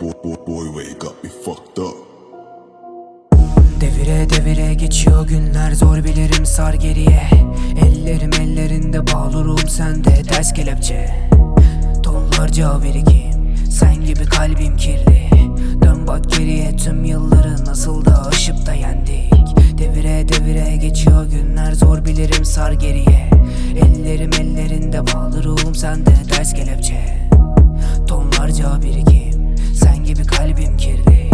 boy, boy, boy wake up, me fucked up. Devire devire geçiyor günler zor bilirim sar geriye. Ellerim ellerinde bağlı ruhum sende ders kelepçe. Tonlarca birikim sen gibi kalbim kirli. Dön bak geriye tüm yılları nasıl da aşıp da yendik. Devire devire geçiyor günler zor bilirim sar geriye. Ellerim ellerinde kalbim kirli.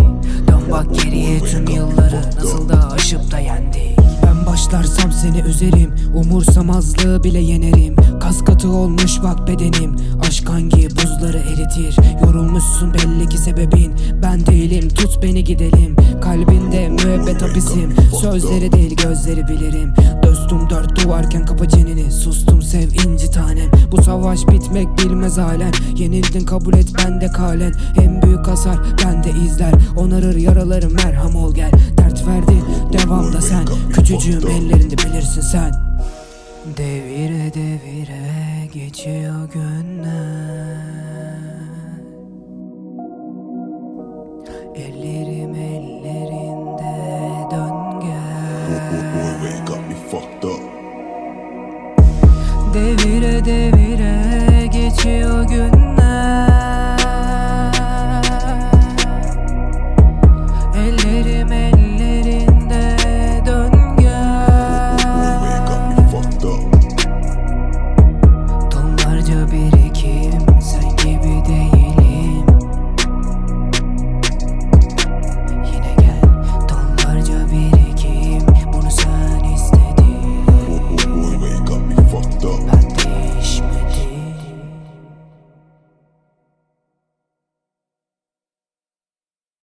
Dön bak geriye tüm yılları. Nasıl da aşıp da yendik Ben başlarsam seni üzerim. Umursamazlığı bile yenerim. Kas katı olmuş bak bedenim. Aşk hangi buzları eritir? Yorulmuşsun belli ki sebebin. Ben değilim tut beni gidelim. Kalbinde müebbet hapisim. Sözleri değil gözleri bilirim. Dostum dört duvarken kapa çeneni. Sustum sev inci tanem savaş bitmek bilmez halen. Yenildin kabul et bende kalen. En büyük hasar bende izler. Onarır yaralarım merham ol gel. Dert verdi devamda sen. Küçücüğüm ellerinde bilirsin sen. Devire devire geçiyor günler. Elleri Devire devire geçiyor gün